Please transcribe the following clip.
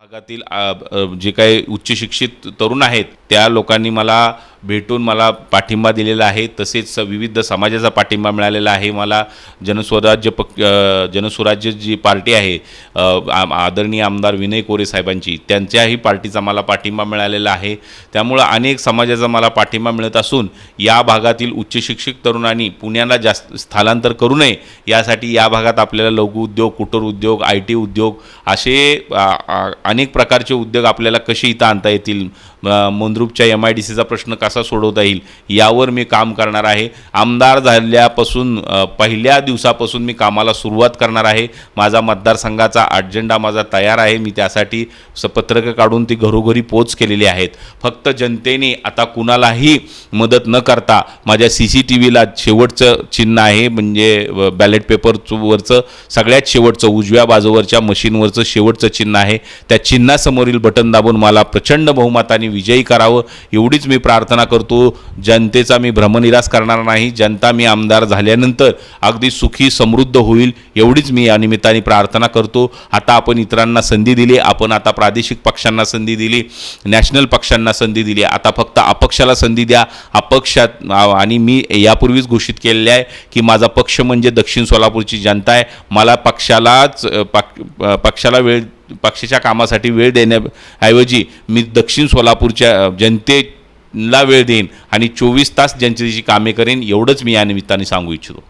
भागातील जे काही उच्च शिक्षित तरुण आहेत त्या लोकांनी मला भेटून मला पाठिंबा दिलेला आहे. तसेच विविध समाजाचा पाठिंबा मिळालेला आहे. मला जनस्वराज्य पक जनस्वराज्य जी पार्टी आहे आम- आदरणीय आमदार विनय कोरे साहेबांची त्यांच्याही पार्टीचा मला पाठिंबा मिळालेला आहे. त्यामुळं अनेक समाजाचा मला पाठिंबा मिळत असून या भागातील उच्च शिक्षित तरुणांनी पुण्याला जास्त स्थलांतर करू नये यासाठी या भागात आपल्याला लघु उद्योग कुटर उद्योग आय टी उद्योग असे अनेक प्रकारचे उद्योग आपल्याला कसे इथं आणता येतील? अ, एम आय डी सीचा प्रश्न का कसा सोडवता येईल यावर मी काम करणार आहे. आमदार झाल्यापासून पहिल्या दिवसापासून मी कामाला सुरुवात करणार आहे. माझा मतदारसंघाचा अजेंडा माझा तयार आहे. मी त्यासाठी स पत्रकं काढून ती घरोघरी पोच केलेली आहेत. फक्त जनतेने आता कुणालाही मदत न करता माझ्या सी सी टी व्हीला शेवटचं चिन्ह आहे. म्हणजे बॅलेट पेपरवरचं सगळ्यात शेवटचं उजव्या बाजूवरच्या मशीनवरचं शेवटचं चिन्ह आहे. त्या चिन्हासमोरील बटन दाबून मला प्रचंड बहुमताने विजयी करावं. एवढीच मी प्रार्थना करतो जनतेचा मी भ्रमनिरास करणार नाही जनता मी आमदार झाल्यानंतर अगदी सुखी समृद्ध होईल एवढीच मी या निमित्ताने प्रार्थना करतो. आता आपण इतरांना संधी दिली आपण आता प्रादेशिक पक्षांना संधी दिली नॅशनल पक्षांना संधी दिली. आता फक्त अपक्षाला संधी द्या. अपक्षात आणि मी यापूर्वीच घोषित केलेले आहे की माझा पक्ष म्हणजे दक्षिण सोलापूरची जनता आहे. मला पक्षालाच अ, पक पक्षाला वेळ पक्षाच्या कामासाठी वेळ देण्याऐवजी मी दक्षिण सोलापूरच्या जनते ला वेळ देईन आणि चोवीस तास जनतेची कामे करेन एवढंच मी या निमित्ताने सांगू इच्छितो.